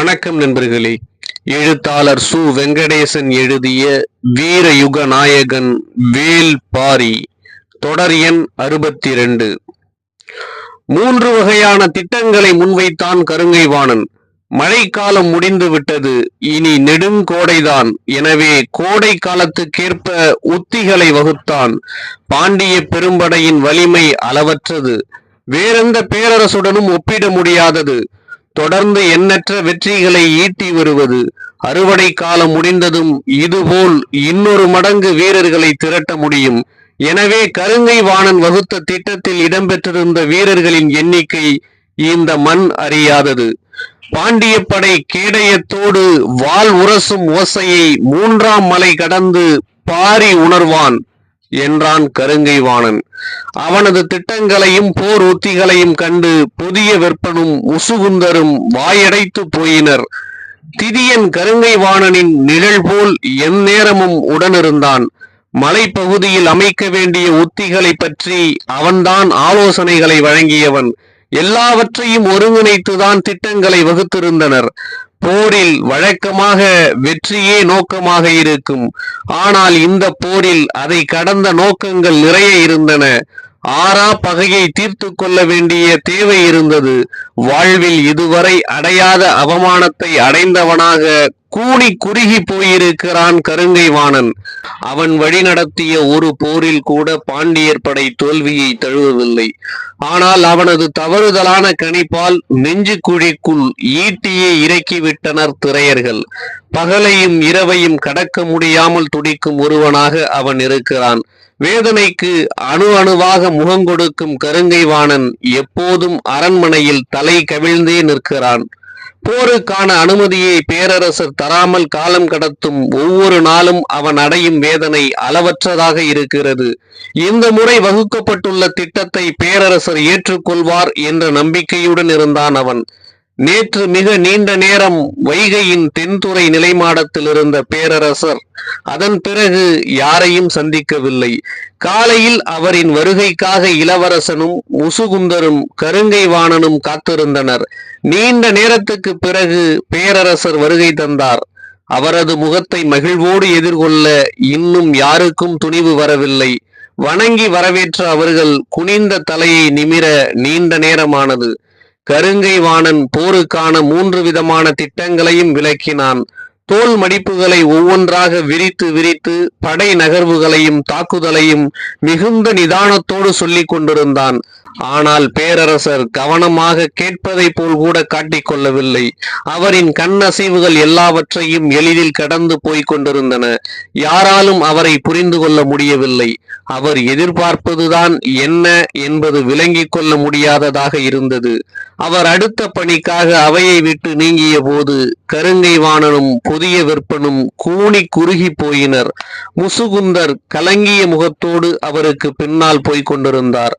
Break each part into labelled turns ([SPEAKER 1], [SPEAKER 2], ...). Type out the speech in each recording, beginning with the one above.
[SPEAKER 1] வணக்கம் நண்பர்களே. எழுத்தாளர் சு. வெங்கடேசன் எழுதிய வீரயுக நாயகன் வேல் பாரி தொடர் எண் அறுபத்தி இரண்டு மூன்று வகையான திட்டங்களை முன்வைத்தான் கருங்கைவாணன். மழைக்காலம் முடிந்து விட்டது இனி நெடுங்கோடைதான் எனவே கோடை காலத்துக்கேற்ப உத்திகளை வகுத்தான். பாண்டிய பெரும்படையின் வலிமை அளவற்றது. வேறெந்த பேரரசுடனும் ஒப்பிட முடியாதது. தொடர்ந்து எண்ணற்ற வெற்றிகளை ஈட்டி வருவது. அறுவடை காலம் முடிந்ததும் இதுபோல் இன்னொரு மடங்கு வீரர்களை திரட்ட முடியும். எனவே கருங்கை வாணன் வகுத்த திட்டத்தில் இடம்பெற்றிருந்த வீரர்களின் எண்ணிக்கை இந்த மண் அறியாதது. பாண்டிய படை கேடயத்தோடு வாள் உரசும் ஓசையை மூன்றாம் மலை கடந்து பாரி உணர்வான். என்றான் கருங்கை வாணன் அவனது திட்டங்களையும் போர் உத்திகளையும் கண்டு புதிய வெப்பனும் உசுகுந்தரும் வாயடைத்து போயினர். திதியன் கருங்கை வாணனின் நிழல் போல் எந்நேரமும் உடனிருந்தான். மலைப்பகுதியில் அமைக்க வேண்டிய உத்திகளை பற்றி அவன்தான் ஆலோசனைகளை வழங்கியவன். எல்லாவற்றையும் ஒருங்கிணைத்துதான் திட்டங்களை வகுத்திருந்தனர். போரில் வழக்கமாக வெற்றியே நோக்கமாக இருக்கும். ஆனால் இந்த போரில் அதை கடந்த நோக்கங்கள் நிறைய இருந்தன. ஆறா பகையை தீர்த்து கொள்ள வேண்டிய தேவை இருந்தது. வாழ்வில் இதுவரை அடையாத அவமானத்தை அடைந்தவனாக கூனி குறுகி போயிருக்கிறான் கருங்கை வாணன் அவன் வழிநடத்திய ஒரு போரில் கூட பாண்டியர் படை தோல்வியை தழுவவில்லை. ஆனால் அவனது தவறுதலான கணிப்பால் நெஞ்சு குழிக்குள் ஈட்டியை இறக்கிவிட்டனர் திரையர்கள். பகலையும் இரவையும் கடக்க முடியாமல் துடிக்கும் ஒருவனாக அவன் இருக்கிறான். வேதனைக்கு அணு அணுவாக முகங்கொடுக்கும் கருங்கை வாணன் எப்போதும் அரண்மனையில் தலை கவிழ்ந்தே நிற்கிறான். போருக்கான அனுமதியை பேரரசர் தராமல் காலம் கடத்தும் ஒவ்வொரு நாளும் அவன் அடையும் வேதனை அளவற்றதாக இருக்கிறது. இந்த முறை வகுக்கப்பட்டுள்ள திட்டத்தை பேரரசர் ஏற்றுக்கொள்வார் என்ற நம்பிக்கையுடன் இருந்தான் அவன். நேற்று மிக நீண்ட நேரம் வைகையின் தென்துறை நிலைமாடத்தில் இருந்த பேரரசர் அதன் பிறகு யாரையும் சந்திக்கவில்லை. காலையில் அவரின் வருகைக்காக இளவரசனும் முசுகுந்தரும் கருங்கை வாணனும் காத்திருந்தனர். நீண்ட நேரத்துக்கு பிறகு பேரரசர் வருகை தந்தார். அவரது முகத்தை மகிழ்வோடு எதிர்கொள்ள இன்னும் யாருக்கும் துணிவு வரவில்லை. வணங்கி வரவேற்ற அவர்கள் குனிந்த தலையை நிமிர நீண்ட நேரமானது. கருங்கை வாணன் போருக்கான மூன்று விதமான திட்டங்களையும் விளக்கினான். தோல் மடிப்புகளை ஒவ்வொன்றாக விரித்து விரித்து படை நகர்வுகளையும் தாக்குதலையும் மிகுந்த நிதானத்தோடு சொல்லிக் கொண்டிருந்தான். ஆனால் பேரரசர் கவனமாக கேட்பதை போல் கூட காட்டிக்கொள்ளவில்லை அவரின் கண்ணசைவுகள் எல்லாவற்றையும் எளிதில் கடந்து போய்க் கொண்டிருந்தன. யாராலும் அவரை புரிந்து கொள்ள முடியவில்லை. அவர் எதிர்பார்ப்பதுதான் என்ன என்பது விளங்கிக் கொள்ள முடியாததாக இருந்தது. அவர் அடுத்த பணிக்காக அவையை விட்டு நீங்கிய போது கருங்கை வாணனும் புதிய விற்பனும் கூனி குறுகி போயினர். முசுகுந்தர் கலங்கிய முகத்தோடு அவருக்கு பின்னால் போய்க் கொண்டிருந்தார்.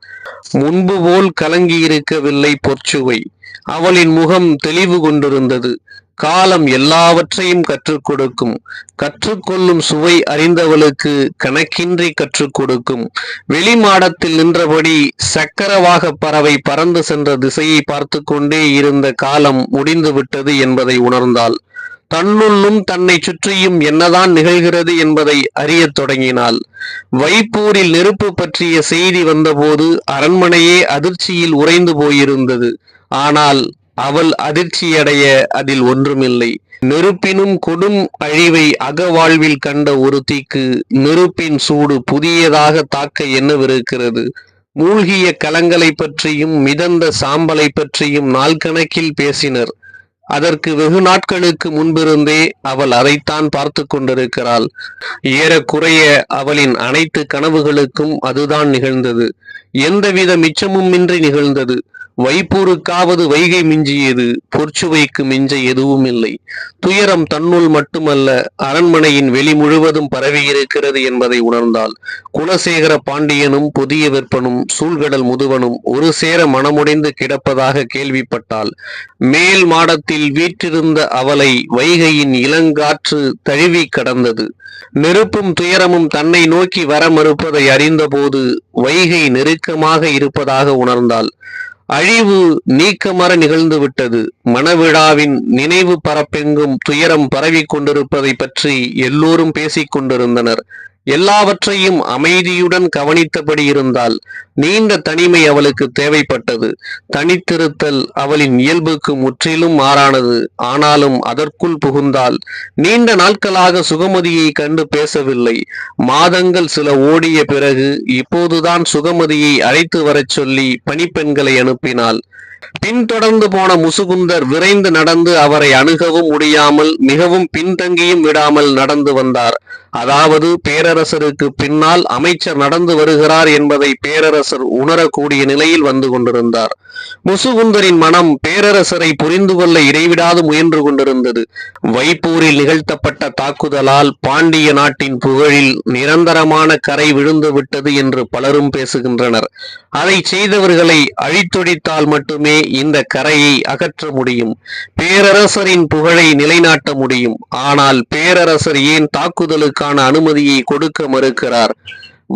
[SPEAKER 1] முன்பு போல் கலங்கியிருக்கவில்லை பொற்சுவை. அவளின் முகம் தெளிவு கொண்டிருந்தது. காலம் எல்லாவற்றையும் கற்றுக் கொடுக்கும். கற்றுக்கொள்ளும் சுவை அறிந்தவளுக்கு கணக்கின்றி கற்றுக் கொடுக்கும். வெளிமாடத்தில் நின்றபடி சக்கரவாக பறவை பறந்து சென்ற திசையை பார்த்து கொண்டே இருந்த காலம் முடிந்துவிட்டது என்பதை உணர்ந்தாள். தன்னுள்ளும் தன்னை சுற்றியும் என்னதான் நிகழ்கிறது என்பதை அறியத் தொடங்கினாள். வைப்பூரில் நெருப்பு பற்றிய செய்தி வந்தபோது அரண்மனையே அதிர்ச்சியில் உறைந்து போயிருந்தது. ஆனால் அவள் அதிர்ச்சியடைய அதில் ஒன்றுமில்லை. நெருப்பினும் கொடும் அழிவை அகவாழ்வில் கண்ட ஒருத்திக்கு நெருப்பின் சூடு புதியதாக தாக்க என்னவிருக்கிறது? மூழ்கிய கலங்களை பற்றியும் மிதந்த சாம்பலை பற்றியும் நாள் கணக்கில் பேசினர். அதற்கு வெகு நாட்களுக்கு முன்பிருந்தே அவள் அதைத்தான் பார்த்து கொண்டிருக்கிறாள். ஏறக்குறைய அவளின் அனைத்து கனவுகளுக்கும் அதுதான் நிகழ்ந்தது. எந்தவித மிச்சமுமின்றி நிகழ்ந்தது. வைப்பூருக்காவது வைகை மிஞ்சியது பொற்சுவைக்கு மிஞ்ச எதுவும் இல்லை. துயரம் தன்னுள் மட்டுமல்ல அரண்மனையின் வெளி முழுவதும் பரவியிருக்கிறது என்பதை உணர்ந்தால் குலசேகர பாண்டியனும் புதிய விற்பனும் சூழ்கடல் முதுவனும் ஒரு சேர மனமுடைந்து கிடப்பதாக கேள்விப்பட்டால் மேல் மாடத்தில் வீற்றிருந்த அவளை வைகையின் இளங்காற்று தழுவி கடந்தது. நெருப்பும் துயரமும் தன்னை நோக்கி வர மறுப்பதை அறிந்தபோது வைகை நெருக்கமாக இருப்பதாக உணர்ந்தாள். அழிவு நீக்கமர நிகழ்ந்து விட்டது மனவிழாவின் நினைவு பரப்பெங்கும் துயரம் பரவி கொண்டிருப்பதை பற்றி எல்லோரும் பேசிக் கொண்டிருந்தனர் எல்லாவற்றையும் அமைதியுடன் கவனித்தபடி இருந்தால் நீண்ட தனிமை அவளுக்கு தேவைப்பட்டது. தனித்திருத்தல் அவளின் இயல்புக்கு முற்றிலும் மாறானது. ஆனாலும் அதற்குள் புகுந்தால் நீண்ட நாட்களாக சுகமதியை கண்டு பேசவில்லை. மாதங்கள் சில ஓடிய பிறகு இப்போதுதான் சுகமதியை அழைத்து வரச் சொல்லி பணிப்பெண்களை அனுப்பினாள். பின்தொடர்ந்து போன முசுகுந்தர் விரைந்து நடந்து அவரை அணுகவும் முடியாமல் மிகவும் பின்தங்கியும் விடாமல் நடந்து வந்தார். அதாவது பேரரசருக்கு பின்னால் அமைச்சர் நடந்து வருகிறார் என்பதை பேரரசர் உணரக்கூடிய நிலையில் வந்து கொண்டிருந்தார். முசுகுந்தரின் மனம் பேரரசரை புரிந்து கொள்ள இடைவிடாது முயன்று கொண்டிருந்தது. வைப்பூரில் நிகழ்த்தப்பட்ட தாக்குதலால் பாண்டிய நாட்டின் புகழில் நிரந்தரமான கரை விழுந்து விட்டது என்று பலரும் பேசுகின்றனர். அதை செய்தவர்களை அழித்தொழித்தால் மட்டுமே மட்டுமே இந்த கரையை அகற்ற முடியும். பேரரசரின் புகழை நிலைநாட்ட முடியும். ஆனால் பேரரசர் ஏன் தாக்குதலுக்கான அனுமதியை கொடுக்க மறுக்கிறார்?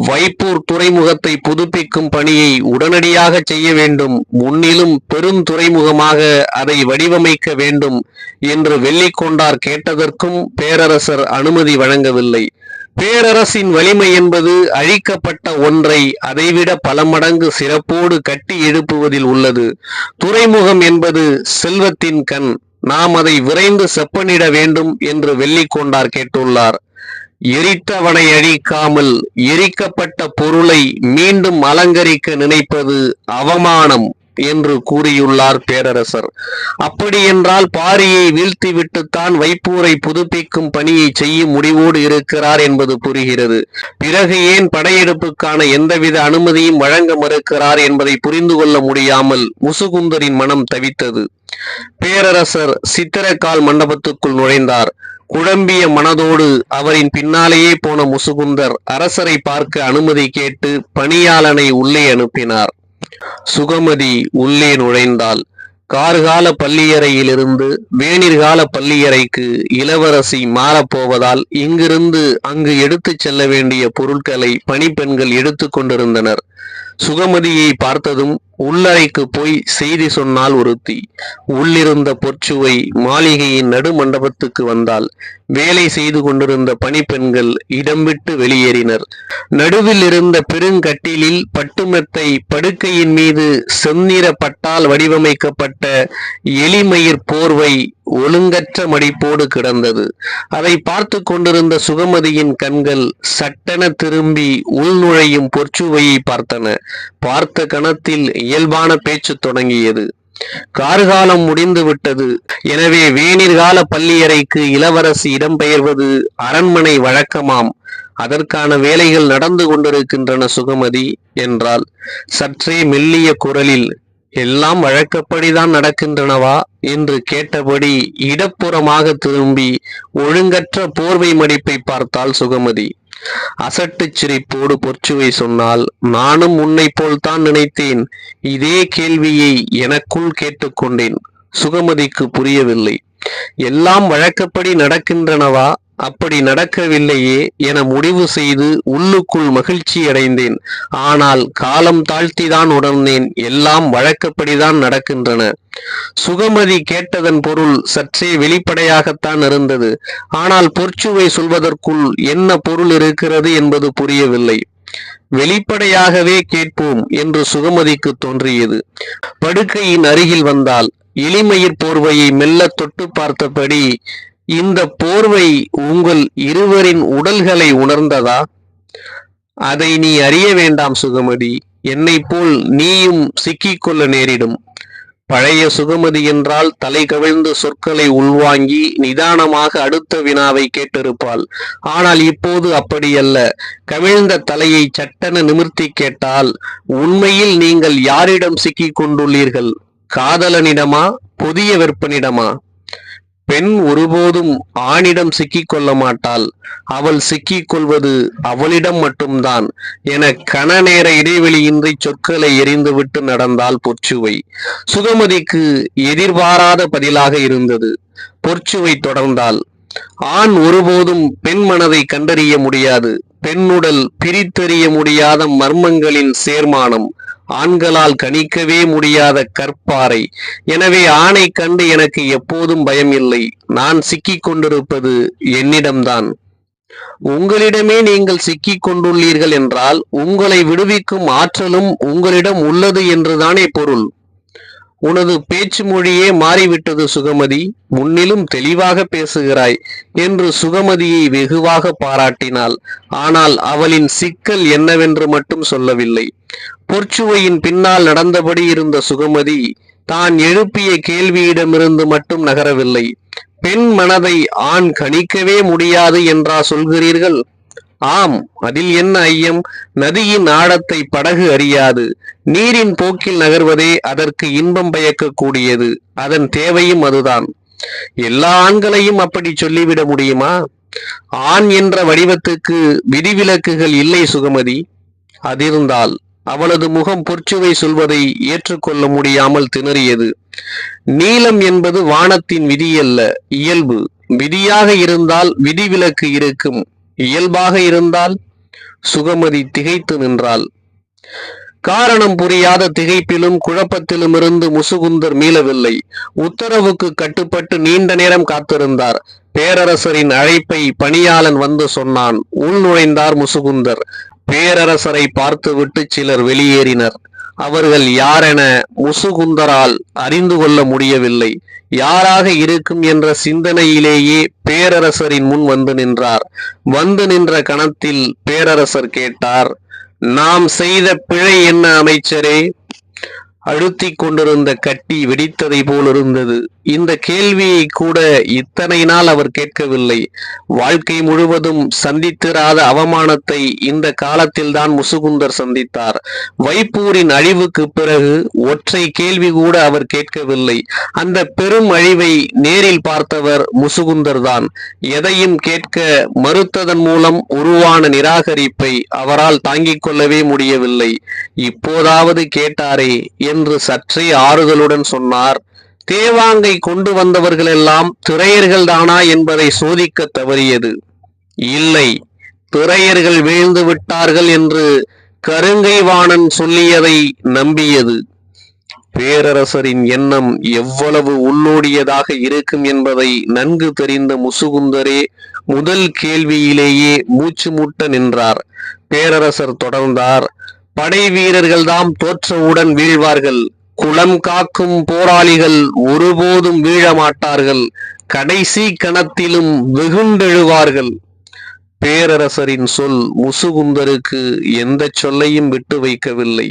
[SPEAKER 1] வைப்பூர் துறைமுகத்தை புதுப்பிக்கும் பணியை உடனடியாக செய்ய வேண்டும். முன்னிலும் பெரும் துறைமுகமாக அதை வடிவமைக்க வேண்டும் என்று வெள்ளிக்கொண்டார் கேட்டதற்கும் பேரரசர் அனுமதி வழங்கவில்லை. பேரரசின் வலிமை என்பது அழிக்கப்பட்ட ஒன்றை அதைவிட பல மடங்கு சிறப்போடு கட்டி எழுப்புவதில் உள்ளது. துறைமுகம் என்பது செல்வத்தின் கண். நாம் அதை விரைந்து செப்பனிட வேண்டும் என்று வெள்ளிக்கொண்டார் கேட்டுள்ளார். எரித்தவனை அழிக்காமல் எரிக்கப்பட்ட பொருளை மீண்டும் அலங்கரிக்க நினைப்பது அவமானம். என்று கூறியுள்ளார் பேரரசர். அப்படி என்றால் பாரியை வீழ்த்திவிட்டுத்தான் வைப்பூரை புதுப்பிக்கும் பணியை செய்யும் முடிவோடு இருக்கிறார் என்பது புரிகிறது. பிறகு ஏன் படையெடுப்புக்கான எந்தவித அனுமதியும் வழங்க மறுக்கிறார் என்பதை புரிந்து கொள்ள முடியாமல் முசுகுந்தரின் மனம் தவித்தது. பேரரசர் சித்திரக்கால் மண்டபத்துக்குள் நுழைந்தார். குழம்பிய மனதோடு அவரின் பின்னாலேயே போன முசுகுந்தர் அரசரை பார்க்க அனுமதி கேட்டு பணியாளனை உள்ளே அனுப்பினார். சுகமதி உள்ளே நுழைந்தாள். கார்கால பள்ளியறையிலிருந்து வேணிர்கால பள்ளியறைக்கு இளவரசி மாறப்போவதால் இங்கிருந்து அங்கு எடுத்துச் செல்ல வேண்டிய பொருட்களை பணிப்பெண்கள் எடுத்து கொண்டிருந்தனர். சுகமதியை பார்த்ததும் உள்ளறைக்கு போய் செய்தி சொன்னால் ஒருத்தி உள்ளிருந்த பொற்சுவை மாளிகையின் நடுமண்டபத்துக்கு வந்தால் வேலை செய்து கொண்டிருந்த பணிப்பெண்கள் இடம் விட்டு வெளியேறினர். நடுவில் இருந்த பெருங்கட்டிலில் பட்டுமெத்தை படுக்கையின் மீது செந்நிற பட்டால் வடிவமைக்கப்பட்ட எலிமயிர் போர்வை ஒழுங்கற்ற மடிப்போடு கிடந்தது. அதை பார்த்து கொண்டிருந்த சுகமதியின் கண்கள் சட்டென திரும்பி உள்நுழையும் பொற்சுவையை பார்த்தன. பார்த்த கணத்தில் இயல்பான பேச்சு தொடங்கியது. கார்காலம் முடிந்து விட்டது எனவே வேணிற்கால பள்ளியறைக்கு இளவரசி இடம்பெயர்வது அரண்மனை வழக்கமாம். அதற்கான வேலைகள் நடந்து கொண்டிருக்கின்றன சுகமதி என்றால் சற்றே மெல்லிய குரலில் எல்லாம் வழக்கப்படிதான் நடக்கின்றனவா? என்று கேட்டபடி இடப்புறமாக திரும்பி ஒழுங்கற்ற போர்வை மடிப்பை பார்த்தால் சுகமதி. அசட்டு சிரிப்போடு பொற்சுவை சொன்னால் நானும் உன்னைப் போல்தான் நினைத்தேன். இதே கேள்வியை எனக்குள் கேட்டுக்கொண்டேன். சுகமதிக்கு புரியவில்லை. எல்லாம் வழக்கப்படி நடக்கின்றனவா? அப்படி நடக்கவில்லையே என முடிவு செய்து உள்ளுக்குள் மகிழ்ச்சி அடைந்தேன். ஆனால் காலம் தாழ்த்திதான் உணர்ந்தேன். எல்லாம் வழக்கப்படிதான் நடக்கின்றன. சுகமதி கேட்டதன் பொருள் சற்றே வெளிப்படையாகத்தான் இருந்தது. ஆனால் பொற்சுவை சொல்வதற்குள் என்ன பொருள் இருக்கிறது என்பது புரியவில்லை. வெளிப்படையாகவே கேட்போம் என்று சுகமதிக்கு தோன்றியது. படுக்கையின் அருகில் வந்தால் எளிமயிர் போர்வையை மெல்ல தொட்டு பார்த்தபடி இந்த போர்வை உங்கள் இருவரின் உடல்களை உணர்ந்ததா? அதை நீ அறிய வேண்டாம் சுகமதி என்னைப் போல் நீயும் சிக்கிக்கொள்ள நேரிடும். பழைய சுகமதி என்றால் தலை கவிழ்ந்து சொற்களை உள்வாங்கி நிதானமாக அடுத்த வினாவை கேட்டிருப்பாள். ஆனால் இப்போது அப்படியல்ல. கவிழ்ந்த தலையை சட்டென நிமிர்த்தி கேட்டால் உண்மையில் நீங்கள் யாரிடம் சிக்கிக் கொண்டுள்ளீர்கள்? காதலனிடமா? புதிய வெப்பனிடமா பெண் ஒருபோதும் ஆணிடம் சிக்கிக் கொள்ள மாட்டாள் அவள் சிக்கிக் கொள்வது அவளிடம் மட்டும்தான் என கன நேர இடைவெளியின்றி சொற்களை எரிந்துவிட்டு நடந்தாள் பொற்சுவை. சுகமதிக்கு எதிர்பாராத பதிலாக இருந்தது. பொற்சுவை தொடர்ந்தாள். ஆண் ஒருபோதும் பெண் மனதை கண்டறிய முடியாது. பெண்ணுடல் பிரித்தறிய முடியாத மர்மங்களின் சேர்மானம் ஆண்களால் கணிக்கவே முடியாத கற்பாறை. எனவே ஆணை கண்டு எனக்கு எப்போதும் பயம் இல்லை. நான் சிக்கிக் கொண்டிருப்பது என்னிடம்தான். உங்களிடமே நீங்கள் சிக்கிக் கொண்டுள்ளீர்கள் என்றால் உங்களை விடுவிக்கும் ஆற்றலும் உங்களிடம் உள்ளது என்றுதானே பொருள். உனது பேச்சு மொழியே மாறிவிட்டது சுகமதி. முன்னிலும் தெளிவாக பேசுகிறாய் என்று சுகமதியை வெகுவாக பாராட்டினாள். ஆனால் அவளின் சிக்கல் என்னவென்று மட்டும் சொல்லவில்லை. பொற்சுவையின் பின்னால் நடந்தபடி இருந்த சுகமதி தான் எழுப்பிய கேள்வியிடமிருந்து மட்டும் நகரவில்லை. பெண் மனதை ஆண் கணிக்கவே முடியாது என்றா சொல்கிறீர்கள்? ஆம் அதில் என்ன ஐயம்? நதியின் ஆழத்தை படகு அறியாது. நீரின் போக்கில் நகர்வதே அதற்கு இன்பம் பயக்கக்கூடியது. அதன் தேவையும் அதுதான். எல்லா ஆண்களையும் அப்படி சொல்லிவிட முடியுமா? ஆண் என்ற வடிவத்துக்கு விதிவிலக்குகள் இல்லை சுகமதி. அதிர்ந்தால் அவளது முகம் பொற்சுவை சொல்வதை ஏற்றுக்கொள்ள முடியாமல் திணறியது. நீலம் என்பது வானத்தின் விதியல்ல இயல்பு. விதியாக இருந்தால் விதிவிலக்கு இருக்கும். இயல்பாக இருந்தால் சுகமதி திகைத்து நின்றாள். காரணம் புரியாத திகைப்பிலும் குழப்பத்திலும் இருந்து முசுகுந்தர் மீளவில்லை. உத்தரவுக்கு கட்டுப்பட்டு நீண்ட நேரம் காத்திருந்தார். பேரரசரின் அழைப்பை பணியாளன் வந்து சொன்னான். உள் நுழைந்தார் முசுகுந்தர். பேரரசரை பார்த்துவிட்டு சிலர் வெளியேறினர். அவர்கள் யாரென முசுகுந்தரால் அறிந்து கொள்ள முடியவில்லை. யாராக இருக்கும் என்ற சிந்தனையிலேயே பேரரசரின் முன் வந்து நின்றார். வந்து நின்ற கணத்தில் பேரரசர் கேட்டார் நாம் செய்த பிழை என்ன அமைச்சரே? அழுத்திக் கொண்டிருந்த கட்டி வெடித்ததை போலிருந்தது. இந்த கேள்வியை கூட இத்தனை நாள் அவர் கேட்கவில்லை. வாழ்க்கை முழுவதும் சந்தித்திராத அவமானத்தை இந்த காலத்தில்தான் முசுகுந்தர் சந்தித்தார். வைப்பூரின் அழிவுக்கு பிறகு ஒற்றை கேள்வி கூட அவர் கேட்கவில்லை. அந்த பெரும் அழிவை நேரில் பார்த்தவர் முசுகுந்தர் தான் எதையும் கேட்க மறுத்ததன் மூலம் உருவான நிராகரிப்பை அவரால் தாங்கிக் கொள்ளவே முடியவில்லை. இப்போதாவது கேட்டாரே என்று சற்றே ஆறுதலுடன் சொன்னார். தேவாங்கை கொண்டு வந்தவர்களெல்லாம் திரையர்கள் தானா என்பதை சோதிக்க தவறியது. இல்லை திரையர்கள் வீழ்ந்து விட்டார்கள் என்று கருங்கைவாணன் சொல்லியதை நம்பியது. பேரரசரின் எண்ணம் எவ்வளவு உள்ளோடியதாக இருக்கும் என்பதை நன்கு தெரிந்த முசுகுந்தரே முதல் கேள்வியிலேயே மூச்சு மூட்ட நின்றார். பேரரசர் தொடர்ந்தார். படை வீரர்கள்தாம் தோற்றவுடன் வீழ்வார்கள். குளம் காக்கும் போராளிகள் ஒருபோதும் வீழமாட்டார்கள். கடைசி கணத்திலும் வெகுண்டெழுவார்கள். பேரரசரின் சொல் முசுகுந்தருக்கு எந்த சொல்லையும் விட்டு வைக்கவில்லை.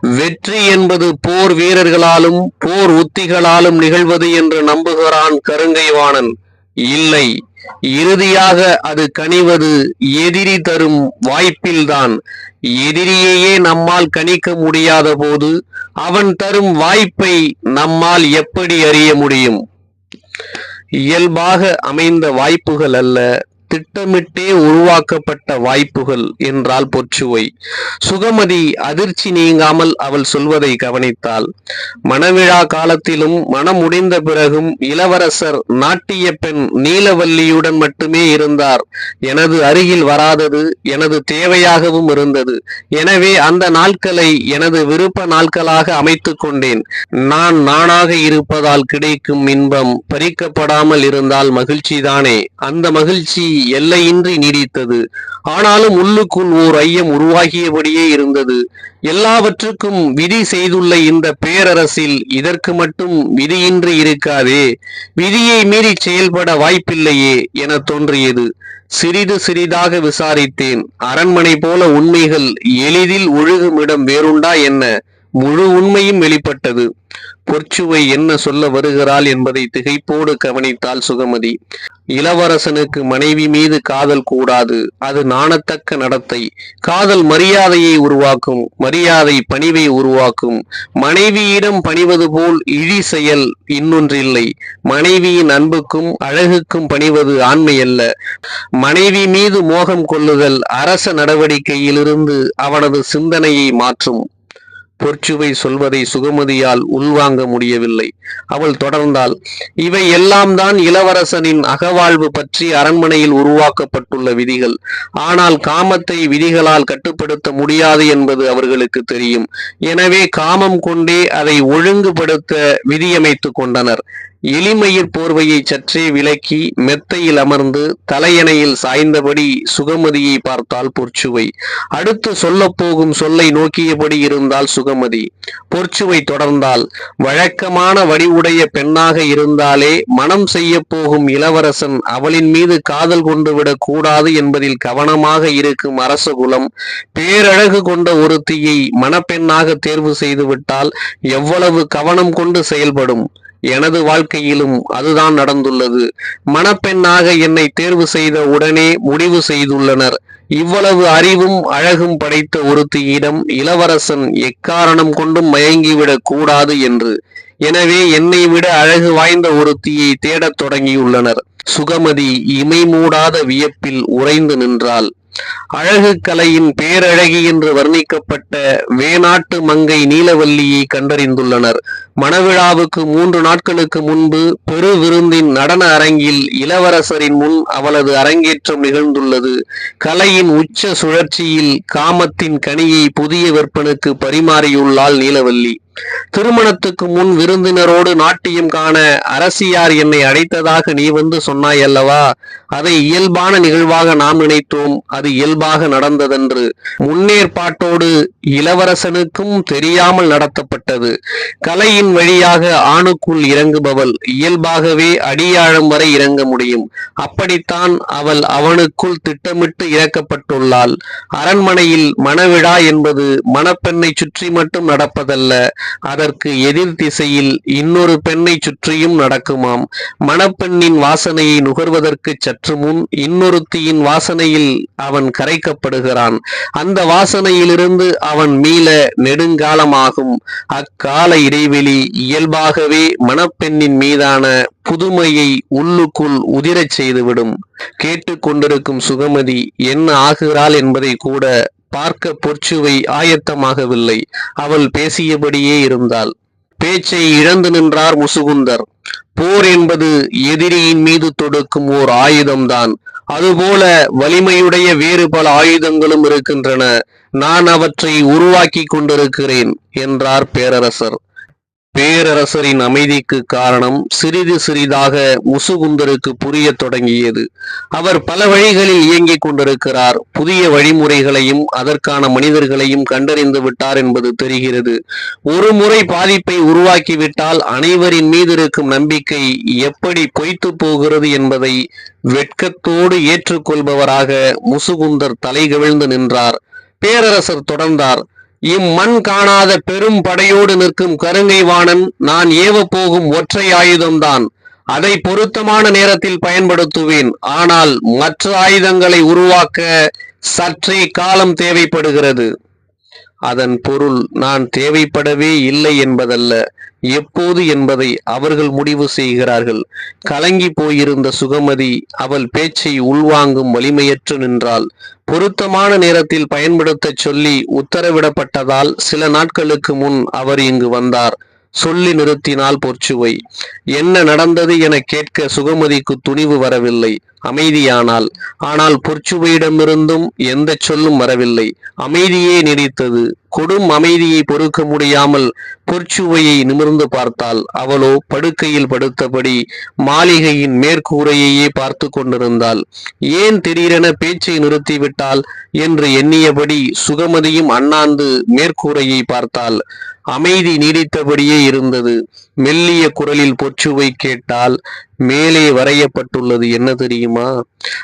[SPEAKER 1] வெற்றி என்பது போர் வீரர்களாலும் போர் உத்திகளாலும் நிகழ்வது என்று நம்புகிறான் கருங்கைவாணன். இல்லை. இறுதியாக அது கனிவது எதிரி தரும் வாய்ப்பில்தான். எதிரியையே நம்மால் கணிக்க முடியாத போது அவன் தரும் வாய்ப்பை நம்மால் எப்படி அறிய முடியும்? இயல்பாக அமைந்த வாய்ப்புகள் அல்ல. திட்டமிட்டே உருவாக்கப்பட்ட வாய்ப்புகள் என்றால் பொற்சுவை. சுகமதி அதிர்ச்சி நீங்காமல் அவள் சொல்வதை கவனித்தாள். மணவிழா காலத்திலும் மனம் முடிந்த பிறகும் இளவரசர் நாட்டிய பெண் நீலவல்லியுடன் மட்டுமே இருந்தார். எனது அருகில் வராதது எனது தேவையாகவும் இருந்தது. எனவே அந்த நாட்களை எனது விருப்ப நாட்களாக அமைத்துக் கொண்டேன். நான் நானாக இருப்பதால் கிடைக்கும் இன்பம் பறிக்கப்படாமல் இருந்தால் மகிழ்ச்சிதானே. அந்த மகிழ்ச்சி எல்லையின்றி நீடித்தது. ஆனாலும் உள்ளுக்குள் ஓர் ஐயம் உருவாகியபடியே இருந்தது. எல்லாவற்றுக்கும் விதி செய்துள்ள இந்த பேரரசில் இதற்கு மட்டும் விதியின்றி இருக்காதே. விதியை மீறி செயல்பட வாய்ப்பில்லையே என தோன்றியது. சிறிது சிறிதாக விசாரித்தேன். அரண்மனை போல உண்மைகள் எளிதில் ஒழுகும் இடம் வேறுண்டா என்ன? முழு உண்மையும் வெளிப்பட்டது. பொற்சுவை என்ன சொல்ல வருகிறாள் என்பதை திகைப்போடு கவனித்தாள் சுகமதி. இளவரசனுக்கு மனைவி மீது காதல் கூடாது. அது நாணத்தக்க நடத்தை. காதல் மரியாதையை உருவாக்கும் மரியாதை பணிவை உருவாக்கும். மனைவியிடம் பணிவது போல் இழி செயல் இன்னொன்றில்லை. மனைவியின் அன்புக்கும் அழகுக்கும் பணிவது ஆண்மையல்ல. மனைவி மீது மோகம் கொள்ளுதல் அரச நடவடிக்கையிலிருந்து அவனது சிந்தனையை மாற்றும். பொற்சுவை சொல்வதை சுகமதியால் உள்வாங்க முடியவில்லை. அவள் தொடர்ந்தாள் இவை எல்லாம் தான் இளவரசனின் அகவாழ்வு பற்றி அரண்மனையில் உருவாக்கப்பட்டுள்ள விதிகள். ஆனால் காமத்தை விதிகளால் கட்டுப்படுத்த முடியாது என்பது அவர்களுக்கு தெரியும். எனவே காமம் கொண்டே அதை ஒழுங்குபடுத்த விதியமைத்துக் கொண்டனர். எளிமயிர் போர்வையை சற்றே விலக்கி மெத்தையில் அமர்ந்து தலையணையில் சாய்ந்தபடி சுகமதியை பார்த்தால் பொற்சுவை. அடுத்து சொல்லப்போகும் சொல்லை நோக்கியபடி இருந்தால் சுகமதி. பொற்சுவை தொடர்ந்தால் வழக்கமான வடிவுடைய பெண்ணாக இருந்தாலே மனம் செய்ய போகும் இளவரசன் அவளின் மீது காதல் கொண்டு விடக் கூடாது என்பதில் கவனமாக இருக்கும் அரசகுலம் பேரழகு கொண்ட ஒருத்தியை மணப்பெண்ணாக தேர்வு செய்துவிட்டால் எவ்வளவு கவனம் கொண்டு செயல்படும்? எனது வாழ்க்கையிலும் அதுதான் நடந்துள்ளது. மணப்பெண்ணாக என்னை தேர்வு செய்த உடனே முடிவு செய்துள்ளனர். இவ்வளவு அறிவும் அழகும் படைத்த ஒருத்தியிடம் இளவரசன் எக்காரணம் கொண்டும் மயங்கிவிடக் கூடாது என்று. எனவே என்னை விட அழகு வாய்ந்த ஒருத்தியை தேடத் தொடங்கியுள்ளனர். சுகமதி இமை மூடாத வியப்பில் உறைந்து நின்றாள். அழகு கலையின் பேரழகி என்று வர்ணிக்கப்பட்ட வேநாட்டு மங்கை நீலவல்லியை கண்டறிந்துள்ளனர். மணவிழாவுக்கு மூன்று நாட்களுக்கு முன்பு பெரு விருந்தின் நடன அரங்கில் இளவரசரின் முன் அவளது அரங்கேற்றம் நிகழ்ந்துள்ளது. கலையின் உச்ச சுழற்சியில் காமத்தின் கனியை புதிய விற்பனுக்கு பரிமாறியுள்ளாள் நீலவல்லி. திருமணத்துக்கு முன் விருந்தினரோடு நாட்டியம் காண அரசியார் என்னை அழைத்ததாக நீ வந்து சொன்னாய் அல்லவா அதை இயல்பான நிகழ்வாக நாம் நினைத்தோம். அது இயல்பாக நடந்ததென்று முன்னேற்பாட்டோடு இளவரசனுக்கும் தெரியாமல் நடத்தப்பட்டது. கலையின் வழியாக ஆணுக்குள் இறங்குபவள் இயல்பாகவே அடியாழம் வரை இறங்க முடியும். அப்படித்தான் அவள் அவனுக்குள் திட்டமிட்டு இறக்கப்பட்டுள்ளாள். அரண்மனையில் மணவிழா என்பது மணப்பெண்ணை சுற்றி மட்டும் நடப்பதல்ல. அதற்கு எதிர் திசையில் இன்னொரு பெண்ணை சுற்றியும் நடக்குமாம். மணப்பெண்ணின் வாசனையை நுகர்வதற்கு சற்று முன் இன்னொருத்தியின் வாசனையில் அவன் கரைக்கப்படுகிறான். அந்த வாசனையிலிருந்து அவன் மீள நெடுங்காலமாகும். அக்கால இடைவெளி இயல்பாகவே மணப்பெண்ணின் மீதான புதுமையை உள்ளுக்குள் உதிரச் செய்துவிடும். கேட்டுக்கொண்டிருக்கும் சுகமதி என்ன ஆகிறாள் என்பதை கூட பார்க்க பொற்சுவை ஆயத்தமாகவில்லை. அவள் பேசியபடியே இருந்தாள். பேச்சை இழந்து நின்றார் முசுகுந்தர். போர் என்பது எதிரியின் மீது தொடுக்கும் ஓர் ஆயுதம்தான். அதுபோல வலிமையுடைய வேறு பல ஆயுதங்களும் இருக்கின்றன. நான் அவற்றை உருவாக்கி கொண்டிருக்கிறேன் என்றார் பேரரசர். பேரரசரின் அமைதிக்கு காரணம் சிறிது சிறிதாக முசுகுந்தருக்கு புரிய தொடங்கியது. அவர் பல வழிகளில் இயங்கிக் கொண்டிருக்கிறார். புதிய வழிமுறைகளையும் அதற்கான மனிதர்களையும் கண்டறிந்து விட்டார் என்பது தெரிகிறது. ஒரு முறை பாதிப்பை உருவாக்கிவிட்டால் அனைவரின் மீது இருக்கும் நம்பிக்கை எப்படி பொய்த்து போகிறது என்பதை வெட்கத்தோடு ஏற்றுக்கொள்பவராக முசுகுந்தர் தலைகவிழ்ந்து நின்றார். பேரரசர் தொடர்ந்தார். இம்மண் காணாத பெரும் படையோடு நிற்கும் கருங்கை வாணன் நான் ஏவ போகும் ஒற்றை ஆயுதம்தான். அதை பொருத்தமான நேரத்தில் பயன்படுத்துவேன். ஆனால் மற்ற ஆயுதங்களை உருவாக்க சற்றே காலம் தேவைப்படுகிறது. அதன் பொருள் நான் தேவைப்படவே இல்லை என்பதல்ல. எப்போது என்பதை அவர்கள் முடிவு செய்கிறார்கள். கலங்கி போயிருந்த சுகமதி அவள் பேச்சை உள்வாங்கும் வலிமையற்று நின்றாள். பொருத்தமான நேரத்தில் பயன்படுத்தச் சொல்லி உத்தரவிடப்பட்டதால் சில நாட்களுக்கு முன் அவர் இங்கு வந்தார். சொல்லி நிறுத்தினால் பொற்சுவை. என்ன நடந்தது என கேட்க சுகமதிக்கு துணிவு வரவில்லை. அமைதியானாள் ஆனால் பொற்சுவையிடமிருந்தும் எந்த சொல்லும் வரவில்லை. அமைதியே நீடித்தது கொடும் அமைதியை பொறுக்க முடியாமல் பொற்சுவையை நிமிர்ந்து பார்த்தாள். அவளோ படுக்கையில் படுத்தபடி மாளிகையின் மேற்கூரையையே பார்த்து கொண்டிருந்தாள். ஏன் திடீரென பேச்சை நிறுத்திவிட்டாள்? என்று எண்ணியபடி சுகமதியும் அண்ணாந்து மேற்கூரையை பார்த்தாள். அமைதி நீடித்தபடியே இருந்தது. மெல்லிய குரலில் பொற்சுவை கேட்டால் மேலே வரையப்பட்டுள்ளது. என்ன தெரியும்?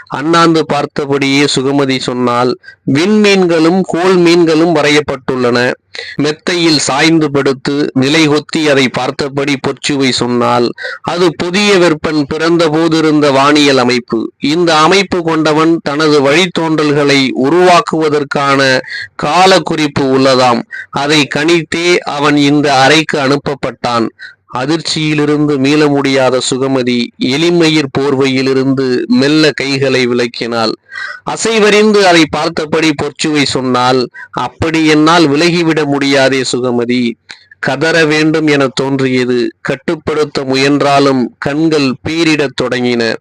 [SPEAKER 1] அண்ணாந்து பார்த்தபடியே சுகமதி சொன்னால் விண்மீன்களும் கோல் மீன்களும் வரையப்பட்டுள்ளன. மெத்தையில் சாய்ந்து படுத்து நிலைகொத்தி அதை பார்த்தபடி பொற்சுவை சொன்னால் அது புதிய வெப்பன் பிறந்த போதிருந்த வானியல் அமைப்பு. இந்த அமைப்பு கொண்டவன் தனது வழித்தோன்றல்களை உருவாக்குவதற்கான கால குறிப்பு உள்ளதாம். அதை கணித்தே அவன் இந்த அறைக்கு அனுப்பப்பட்டான். அதிர்ச்சியிலிருந்து மீள முடியாத சுகமதி எளிமயிர் போர்வையிலிருந்து மெல்ல கைகளை விளக்கினாள் அசைவறிந்து அதை பார்த்தபடி பொற்சுவை சொன்னால் அப்படி என்னால் விலகிவிட முடியாதே சுகமதி. கதற வேண்டும் என தோன்றியது. கட்டுப்படுத்த முயன்றாலும் கண்கள் பீரிடத் தொடங்கின.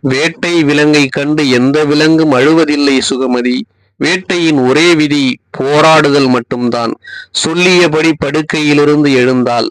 [SPEAKER 1] வேட்டை விலங்கை கண்டு எந்த விலங்கும் அழுவதில்லை சுகமதி. வேட்டையின் ஒரே விதி போராடுதல் மட்டும்தான். சொல்லியபடி படுக்கையிலிருந்து எழுந்தால்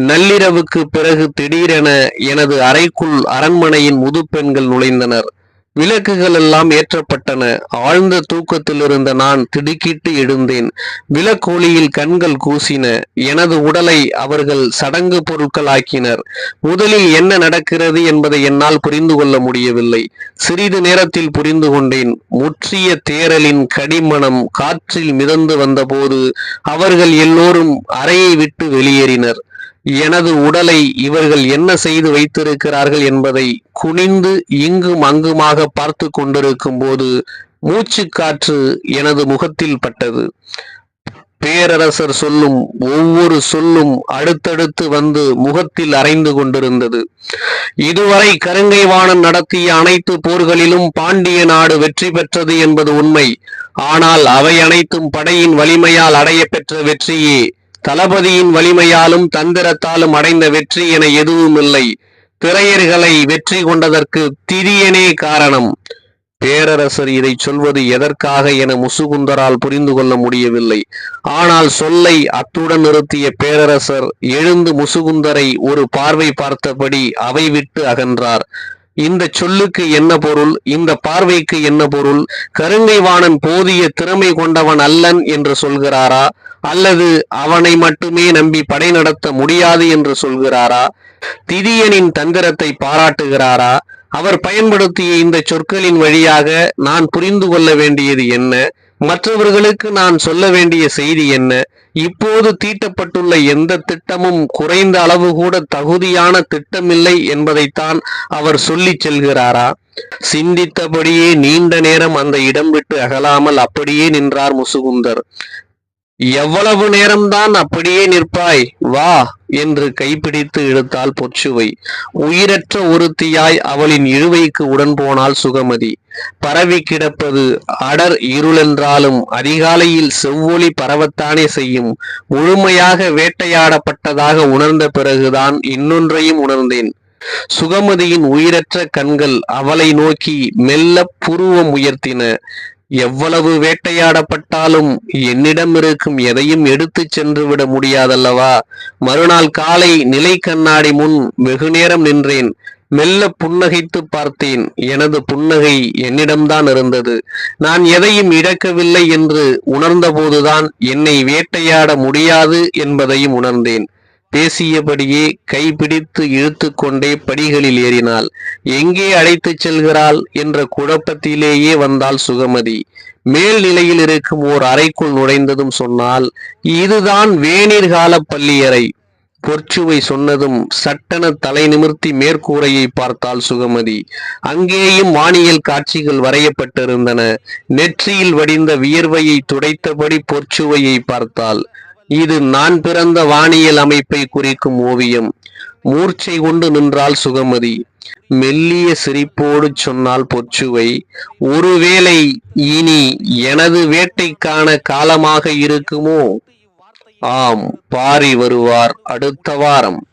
[SPEAKER 1] நள்ளிரவுக்கு பிறகு திடீரென எனது அறைக்குள் அரண்மனையின் முதுப்பெண்கள் நுழைந்தனர். விளக்குகள் எல்லாம் ஏற்றப்பட்டன. ஆழ்ந்த தூக்கத்தில் இருந்த நான் திடுக்கிட்டு எழுந்தேன். விளக்கோழியில் கண்கள் கூசின. எனது உடலை அவர்கள் சடங்கு பொருட்களாக்கினர். முதலில் என்ன நடக்கிறது என்பதை என்னால் புரிந்து கொள்ள முடியவில்லை. சிறிது நேரத்தில் புரிந்து கொண்டேன். முற்றிய தேரலின் கடிமணம் காற்றில் மிதந்து வந்தபோது அவர்கள் எல்லோரும் அறையை விட்டு வெளியேறினர். எனது உடலை இவர்கள் என்ன செய்து வைத்திருக்கிறார்கள் என்பதை குனிந்து இங்கும் அங்குமாக பார்த்து கொண்டிருக்கும் போது மூச்சு காற்று எனது முகத்தில் பட்டது. பேரரசர் சொல்லும் ஒவ்வொரு சொல்லும் அடுத்தடுத்து வந்து முகத்தில் அரைந்து கொண்டிருந்தது. இதுவரை கருங்கை வாணன் நடத்திய அனைத்து போர்களிலும் பாண்டிய நாடு வெற்றி பெற்றது என்பது உண்மை. ஆனால் அவை அனைத்தும் படையின் வலிமையால் அடைய பெற்ற வெற்றியே. தளபதியின் வலிமையாலும் தந்திரத்தாலும் அடைந்த வெற்றி என எதுவும் இல்லை திரையர்களை வெற்றி கொண்டதற்கு திரியனே காரணம். பேரரசர் இதை சொல்வது எதற்காக என முசுகுந்தரால் புரிந்து கொள்ள முடியவில்லை. ஆனால் சொல்லை அத்துடன் நிறுத்திய பேரரசர் எழுந்து முசுகுந்தரை ஒரு பார்வை பார்த்தபடி அவை விட்டு அகன்றார். இந்த சொல்லுக்கு என்ன பொருள்? இந்த பார்வைக்கு என்ன பொருள்? கருங்கைவாணன் போதிய திறமை கொண்டவன் அல்லன் என்று சொல்கிறாரா? அல்லது அவனை மட்டுமே நம்பி படை நடத்த முடியாது என்று சொல்கிறாரா? திதியனின் தந்திரத்தை பாராட்டுகிறாரா? அவர் பயன்படுத்திய இந்த சொற்களின் வழியாக நான் புரிந்து கொள்ள வேண்டியது என்ன? மற்றவர்களுக்கு நான் சொல்ல வேண்டிய செய்தி என்ன? இப்போது தீட்டப்பட்டுள்ள எந்த திட்டமும் குறைந்த அளவு கூட தகுதியான திட்டமில்லை என்பதைத்தான் அவர் சொல்லி செல்கிறாரா? சிந்தித்தபடியே நீண்ட நேரம் அந்த இடம் விட்டு அகலாமல் அப்படியே நின்றார் முசுகுந்தர். எவ்வளவு நேரம்தான் அப்படியே நிற்பாய்? வா என்று கைப்பிடித்து இழுத்தாள் பொற்சுவை. உயிரற்ற ஒருத்தியாய் அவளின் இழுவைக்கு உடன் போனாள் சுகமதி. பரவி கிடப்பது அடர் இருளென்றாலும் அதிகாலையில் செவ்வொளி பரவத்தானே செய்யும். முழுமையாக வேட்டையாடப்பட்டதாக உணர்ந்த பிறகுதான் இன்னொன்றையும் உணர்ந்தேன். சுகமதியின் உயிரற்ற கண்கள் அவளை நோக்கி மெல்ல புருவம் உயர்த்தின. எவ்வளவு வேட்டையாடப்பட்டாலும் என்னிடம் இருக்கும் எதையும் எடுத்து சென்று விட முடியாதல்லவா? மறுநாள் காலை நிலை கண்ணாடி முன் வெகுநேரம் நின்றேன். மெல்ல புன்னகைத்து பார்த்தேன். எனது புன்னகை என்னிடம்தான் இருந்தது. நான் எதையும் இழக்கவில்லை என்று உணர்ந்தபோதுதான் என்னை வேட்டையாட முடியாது என்பதையும் உணர்ந்தேன். பேசியபடியே கைப்பிடித்து இழுத்துக்கொண்டே படிகளில் ஏறினாள். எங்கே அழைத்துச் செல்கிறாள்? என்ற குழப்பத்திலேயே வந்தாள் சுகமதி. மேல் நிலையில் இருக்கும் ஓர் அறைக்குள் நுழைந்ததும் சொன்னால் இதுதான் வேநீர்கால பள்ளியறை. பொற்சுவை சொன்னதும் சட்டென தலை நிமிர்த்தி மேற்கூரையை பார்த்தாள் சுகமதி. அங்கேயும் வானியல் காட்சிகள் வரையப்பட்டிருந்தன. நெற்றியில் வடிந்த வியர்வையை துடைத்தபடி பொற்சுவையை பார்த்தாள். இது நான் பிறந்த வானியல் அமைப்பை குறிக்கும் ஓவியம். மூர்ச்சை கொண்டு நின்றால் சுகமதி. மெல்லிய சிரிப்போடு சொன்னால் பொச்சுவை. ஒருவேளை இனி எனது வேட்டைக்கான காலமாக இருக்குமோ? ஆம் பாரி வருவார் அடுத்த வாரம்.